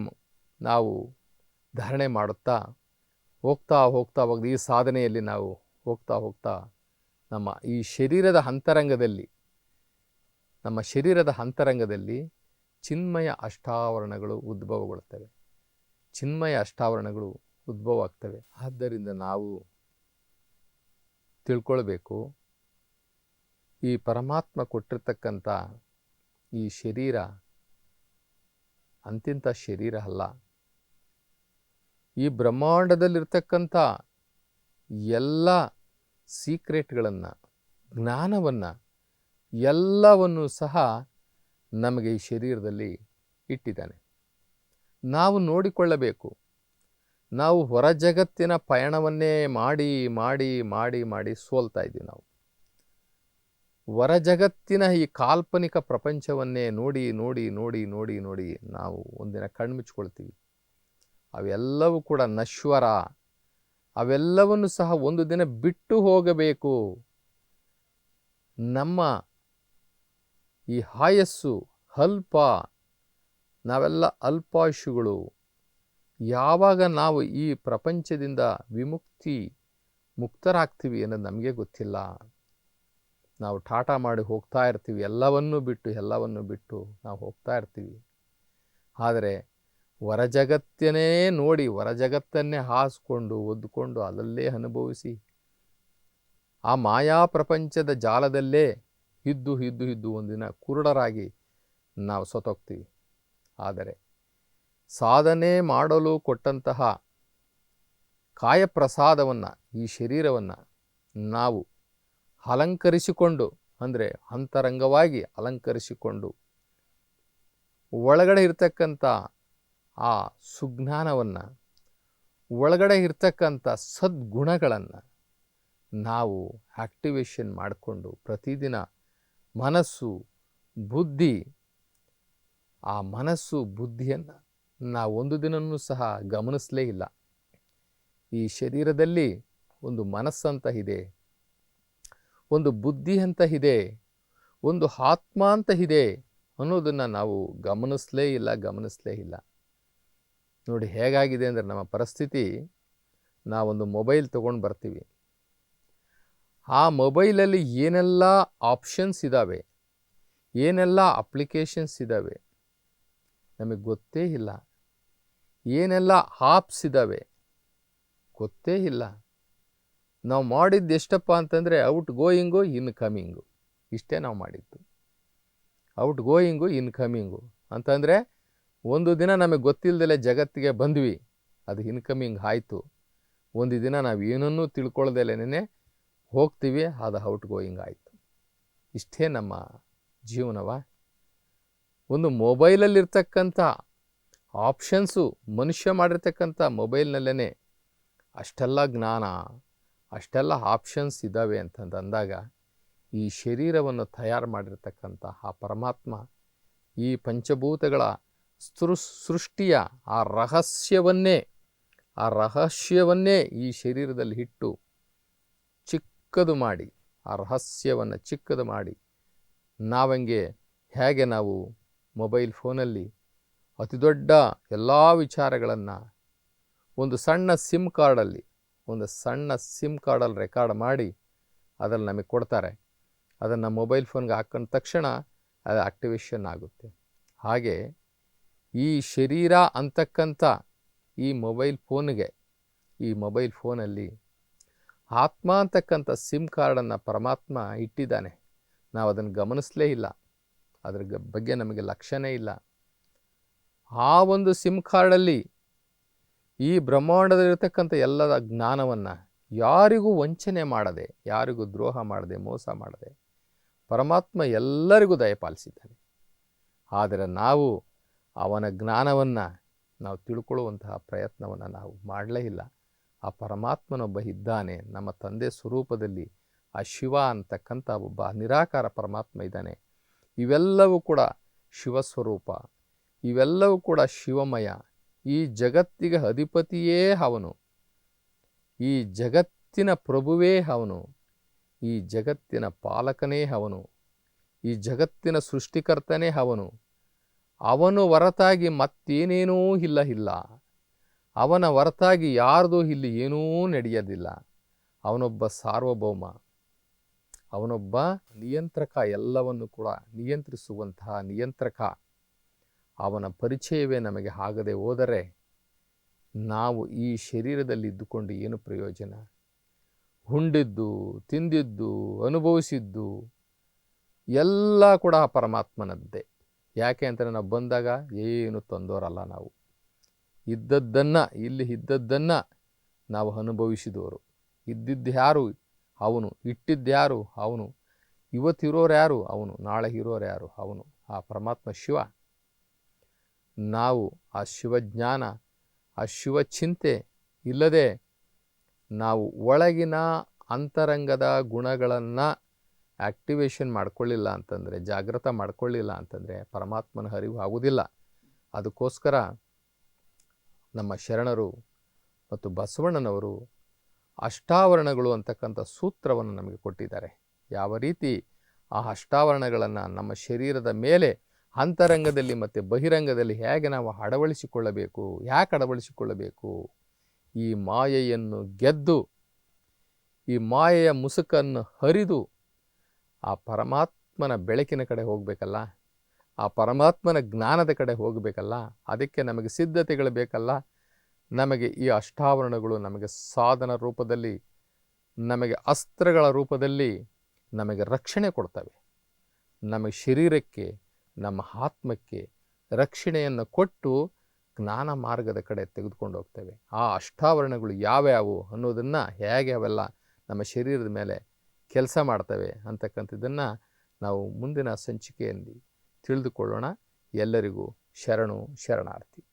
ನಾವು ಧಾರಣೆ ಮಾಡುತ್ತಾ ಹೋಗ್ತಾ ಹೋಗ್ತಾ ಹೋಗ್ದು ಈ ಸಾಧನೆಯಲ್ಲಿ ನಾವು ಹೋಗ್ತಾ ಹೋಗ್ತಾ ನಮ್ಮ ಈ ಶರೀರದ ಅಂತರಂಗದಲ್ಲಿ, ನಮ್ಮ ಶರೀರದ ಅಂತರಂಗದಲ್ಲಿ ಚಿನ್ಮಯ ಅಷ್ಟಾವರಣಗಳು ಉದ್ಭವಗೊಳ್ಳುತ್ತವೆ ಚಿನ್ಮಯ ಅಷ್ಟಾವರಣಗಳು ಉದ್ಭವ ಆಗ್ತವೆ ಆದ್ದರಿಂದ ನಾವು ತಿಳ್ಕೊಳ್ಬೇಕು. ಈ ಪರಮಾತ್ಮ ಕೊಟ್ಟಿರ್ತಕ್ಕಂಥ ಈ ಶರೀರ ಅಂತಿಂಥ ಶರೀರ ಅಲ್ಲ. ಈ ಬ್ರಹ್ಮಾಂಡದಲ್ಲಿರ್ತಕ್ಕಂಥ ಎಲ್ಲ ಸೀಕ್ರೆಟ್ಗಳನ್ನು, ಜ್ಞಾನವನ್ನು, ಎಲ್ಲವನ್ನು ಸಹ ನಮಗೆ ಈ ಶರೀರದಲ್ಲಿ ಇಟ್ಟಿದ್ದಾನೆ. ನಾವು ನೋಡಿಕೊಳ್ಳಬೇಕು. ನಾವು ಹೊರ ಜಗತ್ತಿನ ಪಯಣವನ್ನೇ ಮಾಡಿ ಮಾಡಿ ಮಾಡಿ ಮಾಡಿ ಸೋಲ್ತಾ ಇದ್ದೀವಿ ನಾವು. ಹೊರ ಜಗತ್ತಿನ ಈ ಕಾಲ್ಪನಿಕ ಪ್ರಪಂಚವನ್ನೇ ನೋಡಿ ನೋಡಿ ನೋಡಿ ನೋಡಿ ನೋಡಿ ನಾವು ಒಂದಿನ ಕಣ್ಮುಚ್ಕೊಳ್ತೀವಿ. ಅವೆಲ್ಲವೂ ಕೂಡ ನಶ್ವರ. ಅವೆಲ್ಲವನ್ನು ಸಹ ಒಂದು ದಿನ ಬಿಟ್ಟು ಹೋಗಬೇಕು. ನಮ್ಮ ಈ ಹಾಯಸ್ಸು ಅಲ್ಪ, ನಾವೆಲ್ಲ ಅಲ್ಪಾಯುಷುಗಳು ಯಾವಾಗ ನಾವು ಈ ಪ್ರಪಂಚದಿಂದ ವಿಮುಕ್ತಿ ಮುಕ್ತರಾಗ್ತೀವಿ ಅನ್ನೋದು ನಮಗೆ ಗೊತ್ತಿಲ್ಲ. ನಾವು ಟಾಟಾ ಮಾಡಿ ಹೋಗ್ತಾ ಇರ್ತೀವಿ. ಎಲ್ಲವನ್ನೂ ಬಿಟ್ಟು, ಎಲ್ಲವನ್ನು ಬಿಟ್ಟು ನಾವು ಹೋಗ್ತಾ ಇರ್ತೀವಿ. ಆದರೆ ಹೊರ ಜಗತ್ತನ್ನೇ ನೋಡಿ ಹೊರ ಜಗತ್ತನ್ನೇ ಹಾಸ್ಕೊಂಡು ಒದ್ದುಕೊಂಡು ಅದಲ್ಲೇ ಅನುಭವಿಸಿ, ಆ ಮಾಯಾ ಪ್ರಪಂಚದ ಜಾಲದಲ್ಲೇ ಇದ್ದು ಇದ್ದು ಇದ್ದು ಒಂದಿನ ಕುರುಡರಾಗಿ ನಾವು ಸತ್ತೋಗ್ತೀವಿ. ಆದರೆ ಸಾಧನೆ ಮಾಡಲು ಕೊಟ್ಟಂತಹ ಕಾಯಪ್ರಸಾದವನ್ನು, ಈ ಶರೀರವನ್ನು ನಾವು ಅಲಂಕರಿಸಿಕೊಂಡು, ಅಂದರೆ ಅಂತರಂಗವಾಗಿ ಅಲಂಕರಿಸಿಕೊಂಡು ಒಳಗಡೆ ಇರ್ತಕ್ಕಂಥ ಆ ಸುಜ್ಞಾನವನ್ನು, ಒಳಗಡೆ ಇರ್ತಕ್ಕಂಥ ಸದ್ಗುಣಗಳನ್ನು ನಾವು ಆ್ಯಕ್ಟಿವೇಶನ್ ಮಾಡಿಕೊಂಡು ಪ್ರತಿದಿನ ಮನಸ್ಸು, ಬುದ್ಧಿ, ಆ ಮನಸ್ಸು ಬುದ್ಧಿಯನ್ನು ನಾವು ಒಂದು ದಿನವೂ ಸಹ ಗಮನಿಸಲೇ ಇಲ್ಲ. ಈ ಶರೀರದಲ್ಲಿ ಒಂದು ಮನಸ್ಸಂತ ಇದೆ, ಒಂದು ಬುದ್ಧಿ ಅಂತ ಇದೆ, ಒಂದು ಆತ್ಮ ಅಂತ ಇದೆ ಅನ್ನೋದನ್ನು ನಾವು ಗಮನಿಸಲೇ ಇಲ್ಲ ಗಮನಿಸಲೇ ಇಲ್ಲ. ನೋಡಿ ಹೇಗಾಗಿದೆ ಅಂದರೆ ನಮ್ಮ ಪರಿಸ್ಥಿತಿ, ನಾವೊಂದು ಮೊಬೈಲ್ ತೊಗೊಂಡು ಬರ್ತೀವಿ. ಆ ಮೊಬೈಲಲ್ಲಿ ಏನೆಲ್ಲ ಆಪ್ಷನ್ಸ್ ಇದ್ದಾವೆ ಏನೆಲ್ಲ ಅಪ್ಲಿಕೇಶನ್ಸ್ ಇದ್ದಾವೆ ನಮಗೆ ಗೊತ್ತೇ ಇಲ್ಲ. ಏನೆಲ್ಲ ಆಪ್ಸ್ ಇದ್ದಾವೆ ಗೊತ್ತೇ ಇಲ್ಲ. ನಾವು ಮಾಡಿದ್ದು ಎಷ್ಟಪ್ಪ ಅಂತಂದರೆ, ಔಟ್ ಗೋಯಿಂಗು, ಇನ್ ಕಮಿಂಗು. ಇಷ್ಟೇ ನಾವು ಮಾಡಿದ್ದು. Out going, in coming. ಅಂತಂದರೆ, ಒಂದು ದಿನ ನಮಗೆ ಗೊತ್ತಿಲ್ಲದೆ ಜಗತ್ತಿಗೆ ಬಂದ್ವಿ. ಅದು ಇನ್ಕಮಿಂಗ್ ಆಯಿತು. ಒಂದು ದಿನ ನಾವು ಏನನ್ನೂ ತಿಳ್ಕೊಳ್ದಲೇ ಹೋಗ್ತೀವಿ, ಅದು ಔಟ್ ಗೋಯಿಂಗ್ ಆಯಿತು. ಇಷ್ಟೇ ನಮ್ಮ ಜೀವನವ. ಒಂದು ಮೊಬೈಲಲ್ಲಿರ್ತಕ್ಕಂಥ ಆಪ್ಷನ್ಸು ಮನುಷ್ಯ ಮಾಡಿರ್ತಕ್ಕಂಥ ಮೊಬೈಲ್ನಲ್ಲೇ ಅಷ್ಟೆಲ್ಲ ಜ್ಞಾನ, ಅಷ್ಟೆಲ್ಲ ಆಪ್ಷನ್ಸ್ ಇದ್ದಾವೆ ಅಂತಂದು ಅಂದಾಗ ಈ ಶರೀರವನ್ನು ತಯಾರು ಮಾಡಿರ್ತಕ್ಕಂತಹ ಪರಮಾತ್ಮ ಈ ಪಂಚಭೂತಗಳ ಸೃ, ಸೃಷ್ಟಿಯ ಆ ರಹಸ್ಯವನ್ನೇ ಆ ರಹಸ್ಯವನ್ನೇ ಈ ಶರೀರದಲ್ಲಿ ಇಟ್ಟು ಚಿಕ್ಕದು ಮಾಡಿ, ಆ ರಹಸ್ಯವನ್ನು ಚಿಕ್ಕದು ಮಾಡಿ ನಾವಂಗೆ ಹೇಗೆ ನಾವು ಮೊಬೈಲ್ ಫೋನಲ್ಲಿ ಅತಿ ದೊಡ್ಡ ಎಲ್ಲ ವಿಚಾರಗಳನ್ನು ಒಂದು ಸಣ್ಣ ಸಿಮ್ ಕಾರ್ಡಲ್ಲಿ ಒಂದು ಸಣ್ಣ ಸಿಮ್ ಕಾರ್ಡಲ್ಲಿ ರೆಕಾರ್ಡ್ ಮಾಡಿ ಅದನ್ನು ನಮಗೆ ಕೊಡ್ತಾರೆ. ಅದನ್ನು ಮೊಬೈಲ್ ಫೋನ್ಗೆ ಹಾಕೊಂಡ ತಕ್ಷಣ ಅದು ಆಕ್ಟಿವೇಶನ್ ಆಗುತ್ತೆ. ಹಾಗೆ ಈ ಶರೀರ ಅಂತಕ್ಕಂಥ ಈ ಮೊಬೈಲ್ ಫೋನ್ಗೆ ಈ ಮೊಬೈಲ್ ಫೋನಲ್ಲಿ ಆತ್ಮ ಅಂತಕ್ಕಂಥ ಸಿಮ್ ಕಾರ್ಡನ್ನು ಪರಮಾತ್ಮ ಇಟ್ಟಿದ್ದಾನೆ. ನಾವು ಅದನ್ನು ಗಮನಿಸಲೇ ಇಲ್ಲ. ಅದ್ರ ಬಗ್ಗೆ ನಮಗೆ ಲಕ್ಷ್ಯನೇ ಇಲ್ಲ. ಆ ಒಂದು ಸಿಮ್ ಕಾರ್ಡಲ್ಲಿ ಈ ಬ್ರಹ್ಮಾಂಡದಲ್ಲಿರ್ತಕ್ಕಂಥ ಎಲ್ಲದ ಜ್ಞಾನವನ್ನು ಯಾರಿಗೂ ವಂಚನೆ ಮಾಡದೆ, ಯಾರಿಗೂ ದ್ರೋಹ ಮಾಡದೆ, ಮೋಸ ಮಾಡದೆ ಪರಮಾತ್ಮ ಎಲ್ಲರಿಗೂ ದಯಪಾಲಿಸಿದ್ದಾನೆ ಆದರೆ ನಾವು ಅವನ ಜ್ಞಾನವನ್ನು ನಾವು ತಿಳ್ಕೊಳ್ಳುವಂತಹ ಪ್ರಯತ್ನವನ್ನು ನಾವು ಮಾಡಲೇ ಇಲ್ಲ. ಆ ಪರಮಾತ್ಮನೊಬ್ಬ ಇದ್ದಾನೆ, ನಮ್ಮ ತಂದೆ ಸ್ವರೂಪದಲ್ಲಿ ಆ ಶಿವ ಅಂತಕ್ಕಂಥ ಒಬ್ಬ ನಿರಾಕಾರ ಪರಮಾತ್ಮ ಇದ್ದಾನೆ. ಇವೆಲ್ಲವೂ ಕೂಡ ಶಿವಸ್ವರೂಪ. ಇವೆಲ್ಲವೂ ಕೂಡ ಶಿವಮಯ. ಈ ಜಗತ್ತಿಗೆ ಅಧಿಪತಿಯೇ ಅವನು. ಈ ಜಗತ್ತಿನ ಪ್ರಭುವೇ ಅವನು. ಈ ಜಗತ್ತಿನ ಪಾಲಕನೇ ಅವನು. ಈ ಜಗತ್ತಿನ ಸೃಷ್ಟಿಕರ್ತನೇ ಅವನು. ಅವನು ಹೊರತಾಗಿ ಮತ್ತೇನೇನೂ ಇಲ್ಲ ಇಲ್ಲ. ಅವನ ಹೊರತಾಗಿ ಯಾರ್ದೂ ಇಲ್ಲಿ ಏನೂ ನಡೆಯೋದಿಲ್ಲ. ಅವನೊಬ್ಬ ಸಾರ್ವಭೌಮ. ಅವನೊಬ್ಬ ನಿಯಂತ್ರಕ. ಎಲ್ಲವನ್ನು ಕೂಡ ನಿಯಂತ್ರಿಸುವಂತಹ ನಿಯಂತ್ರಕ. ಅವನ ಪರಿಚಯವೇ ನಮಗೆ ಆಗದೆ ಹೋದರೆ ನಾವು ಈ ಶರೀರದಲ್ಲಿ ಇದ್ದುಕೊಂಡು ಏನು ಪ್ರಯೋಜನ? ಉಂಡಿದ್ದು ತಿಂದಿದ್ದು, ಅನುಭವಿಸಿದ್ದು ಎಲ್ಲ ಕೂಡ ಆ ಪರಮಾತ್ಮನದ್ದೇ. ಯಾಕೆ ಅಂತಂದರೆ ನಾವು ಬಂದಾಗ ಏನು ತಂದೋರಲ್ಲ ನಾವು. ಇದ್ದದ್ದನ್ನು, ಇಲ್ಲಿ ಇದ್ದದ್ದನ್ನು ನಾವು ಅನುಭವಿಸಿದವರು. ಇದ್ದಿದ್ದು ಯಾರು? ಅವನು. ಇಟ್ಟಿದ್ದು ಯಾರು? ಅವನು. ಇವತ್ತಿರೋರು ಯಾರು? ಅವನು. ನಾಳೆ ಇರೋರು ಯಾರು? ಅವನು. ಆ ಪರಮಾತ್ಮ ಶಿವ. ನಾವು ಆ ಶಿವಜ್ಞಾನ, ಆ ಶಿವಚಿಂತೆ ಇಲ್ಲದೆ ನಾವು ಒಳಗಿನ ಅಂತರಂಗದ ಗುಣಗಳನ್ನು ಆ್ಯಕ್ಟಿವೇಶನ್ ಮಾಡಿಕೊಳ್ಳಿಲ್ಲ ಅಂತಂದರೆ ಜಾಗೃತ ಮಾಡಿಕೊಳ್ಳಿಲ್ಲ ಅಂತಂದರೆ ಪರಮಾತ್ಮನ ಹರಿವು ಆಗುವುದಿಲ್ಲ. ಅದಕ್ಕೋಸ್ಕರ ನಮ್ಮ ಶರಣರು ಮತ್ತು ಬಸವಣ್ಣನವರು ಅಷ್ಟಾವರಣಗಳು ಅಂತಕ್ಕಂಥ ಸೂತ್ರವನ್ನು ನಮಗೆ ಕೊಟ್ಟಿದ್ದಾರೆ. ಯಾವ ರೀತಿ ಆ ಅಷ್ಟಾವರಣಗಳನ್ನು ನಮ್ಮ ಶರೀರದ ಮೇಲೆ ಅಂತರಂಗದಲ್ಲಿ ಮತ್ತು ಬಹಿರಂಗದಲ್ಲಿ ಹೇಗೆ ನಾವು ಅಡವಳಿಸಿಕೊಳ್ಳಬೇಕು, ಯಾಕೆ ಅಡವಳಿಸಿಕೊಳ್ಳಬೇಕು? ಈ ಮಾಯೆಯನ್ನು ಗೆದ್ದು, ಈ ಮಾಯೆಯ ಮುಸುಕನ್ನು ಹರಿದು ಆ ಪರಮಾತ್ಮನ ಬೆಳಕಿನ ಕಡೆ ಹೋಗಬೇಕಲ್ಲ? ಆ ಪರಮಾತ್ಮನ ಜ್ಞಾನದ ಕಡೆ ಹೋಗಬೇಕಲ್ಲ? ಅದಕ್ಕೆ ನಮಗೆ ಸಿದ್ಧತೆಗಳು ಬೇಕಲ್ಲ? ನಮಗೆ ಈ ಅಷ್ಟಾವರಣಗಳು ನಮಗೆ ಸಾಧನ ರೂಪದಲ್ಲಿ, ನಮಗೆ ಅಸ್ತ್ರಗಳ ರೂಪದಲ್ಲಿ ನಮಗೆ ರಕ್ಷಣೆ ಕೊಡ್ತವೆ. ನಮಗೆ ಶರೀರಕ್ಕೆ ನಮ್ಮ ಆತ್ಮಕ್ಕೆ ರಕ್ಷಣೆಯನ್ನು ಕೊಟ್ಟು ಜ್ಞಾನ ಮಾರ್ಗದ ಕಡೆ ತೆಗೆದುಕೊಂಡು ಹೋಗ್ತೇವೆ. ಆ ಅಷ್ಟಾವರಣಗಳು ಯಾವ್ಯಾವು ಅನ್ನೋದನ್ನು ಹೇಗೆ ಅವೆಲ್ಲ ನಮ್ಮ ಶರೀರದ ಮೇಲೆ ಕೆಲಸ ಮಾಡ್ತವೆ ಅಂತಕ್ಕಂಥದ್ದನ್ನು ನಾವು ಮುಂದಿನ ಸಂಚಿಕೆಯಲ್ಲಿ ತಿಳಿದುಕೊಳ್ಳೋಣ. ಎಲ್ಲರಿಗೂ ಶರಣು ಶರಣಾರ್ಥಿ.